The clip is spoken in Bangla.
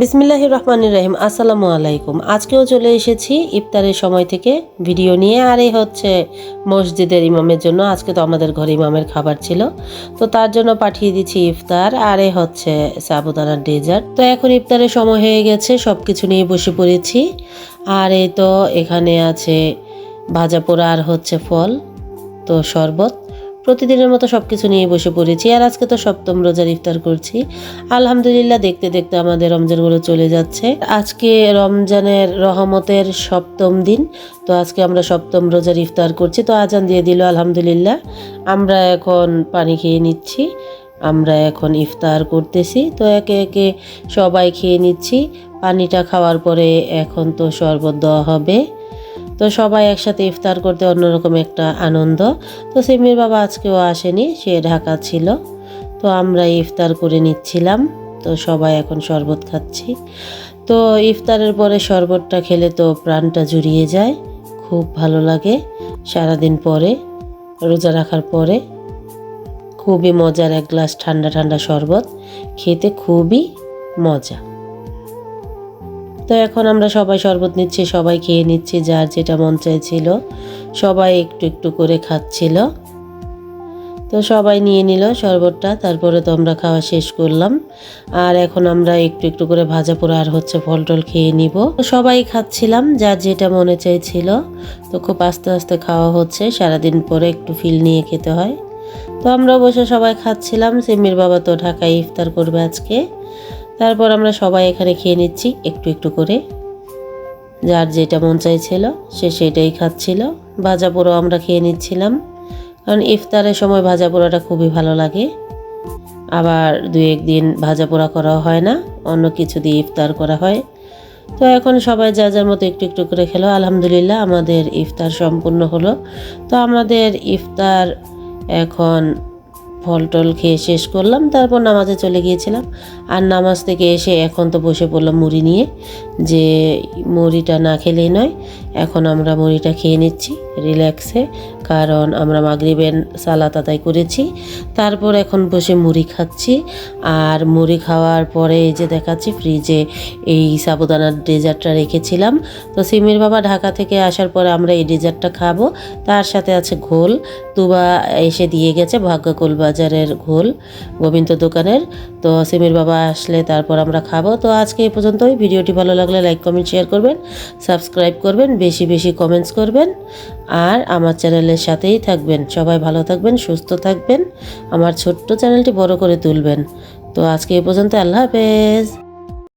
বিসমিল্লাহ রহমান রহিম, আসসালামু আলাইকুম। আজকেও চলে এসেছি ইফতারের সময় থেকে। ভিডিও নিয়ে আর এই হচ্ছে মসজিদের ইমামের জন্য। আজকে তো আমাদের ঘরে ইমামের খাবার ছিল। তো তার জন্য পাঠিয়ে দিচ্ছি ইফতার আর এ হচ্ছে সাবুদানার ডেজার্ট। তো এখন ইফতারের সময় হয়ে গেছে সব কিছু নিয়ে বসে পড়েছি। আর এই তো এখানে আছে ভাজা পোড়া আর হচ্ছে ফল। তো শরবত। প্রতিদিনের মতো সব কিছু নিয়ে বসে পড়েছি, আর আজকে তো সপ্তম রোজার ইফতার করছি। আলহামদুলিল্লাহ, দেখতে দেখতে আমাদের রমজানগুলো চলে যাচ্ছে। আজকে রমজানের রহমতের সপ্তম দিন, তো আজকে আমরা সপ্তম রোজার ইফতার করছি। তো আজান দিয়ে দিল, আলহামদুলিল্লাহ। আমরা এখন পানি খেয়ে নিচ্ছি, আমরা এখন ইফতার করতেছি। তো একে একে সবাই খেয়ে নিচ্ছি, পানিটা খাওয়ার পরে এখন তো শরবত দেওয়া হবে। তো সবাই একসাথে ইফতার করতে অন্যরকম একটা আনন্দ। তো সিমির বাবা আজকেও আসেনি, সে ঢাকা ছিল। তো আমরা ইফতার করে নিচ্ছিলাম। তো সবাই এখন শরবত খাচ্ছি। তো ইফতারের পরে শরবতটা খেলে তো প্রাণটা জুড়িয়ে যায়, খুব ভালো লাগে সারাদিন পরে, রোজা রাখার পরে। খুবই মজার এক গ্লাস ঠান্ডা ঠান্ডা শরবত, খেতে খুবই মজা। তো এখন আমরা সবাই শরবত নিচ্ছি, সবাই খেয়ে নিচ্ছি, যার যেটা মন চাইছিল। সবাই একটু একটু করে খাচ্ছিল। তো সবাই নিয়ে নিল শরবতটা, তারপরে তো আমরা খাওয়া শেষ করলাম। আর এখন আমরা একটু একটু করে ভাজা পোড়া আর হচ্ছে ফল টল খেয়ে নিব। তো সবাই খাচ্ছিলাম, যার যেটা মনে চাইছিল। তো খুব আস্তে আস্তে খাওয়া হচ্ছে, সারাদিন পরে একটু ফিল নিয়ে খেতে হয়। তো আমরা বসে সবাই খাচ্ছিলাম সিমির বাবা তো ঢাকায় ইফতার করবে আজকে। তারপর আমরা সবাই এখানে খেয়ে নিচ্ছি একটু একটু করে। যার যেটা মন চাইছিল, সে সেটাই খাচ্ছিল। ভাজা পোড়ো আমরা খেয়ে নিচ্ছিলাম। কারণ ইফতারের সময় ভাজা পোড়াটা খুবই ভালো লাগে। আবার দু একদিন ভাজা পোড়া করা হয় না, অন্য কিছু দিয়ে ইফতার করা হয়। তো এখন সবাই যা যার মতো একটু একটু করে খেলো। আলহামদুলিল্লাহ আমাদের ইফতার সম্পূর্ণ হলো। তো আমাদের ইফতার এখন ফল টল খেয়ে শেষ করলাম, তারপর নামাজে চলে গিয়েছিলাম। আর নামাজ থেকে এসে এখন তো বসে পড়লাম মুড়ি নিয়ে, যে মুড়িটা না খেলেই নয়, এখন আমরা মুড়িটা খেয়ে নিচ্ছি। রিল্যাক্সে, কারণ আমরা মাগরিবের সালাত আদায় করেছি। তারপর এখন বসে মুড়ি খাচ্ছি। আর মুড়ি খাওয়ার পরে এই যে দেখাচ্ছি ফ্রিজে এই সাবুদানার ডেজার্টটা রেখেছিলাম। তো সিমির বাবা ঢাকা থেকে আসার পরে আমরা এই ডেজার্টটা খাব। তার সাথে আছে ঘোল। তুবা এসে দিয়ে গেছে ভাগ্যকুল বাজারের ঘোল গোবিন্দ দোকানের। তো সিমির বাবা আসলে তারপর আমরা খাব। তো আজকে এই পর্যন্তই। ভিডিওটি ভালো লাগলে লাইক, কমেন্ট, শেয়ার করবেন, সাবস্ক্রাইব করবেন, বেশি বেশি কমেন্টস করবেন। আর আমার চ্যানেলের সাথেই থাকবেন। সবাই ভালো থাকবেন, সুস্থ থাকবেন। আমার ছোট্ট চ্যানেলটি বড় করে তুলবেন। তো আজকে এ পর্যন্ত, আল্লাহ হাফেজ।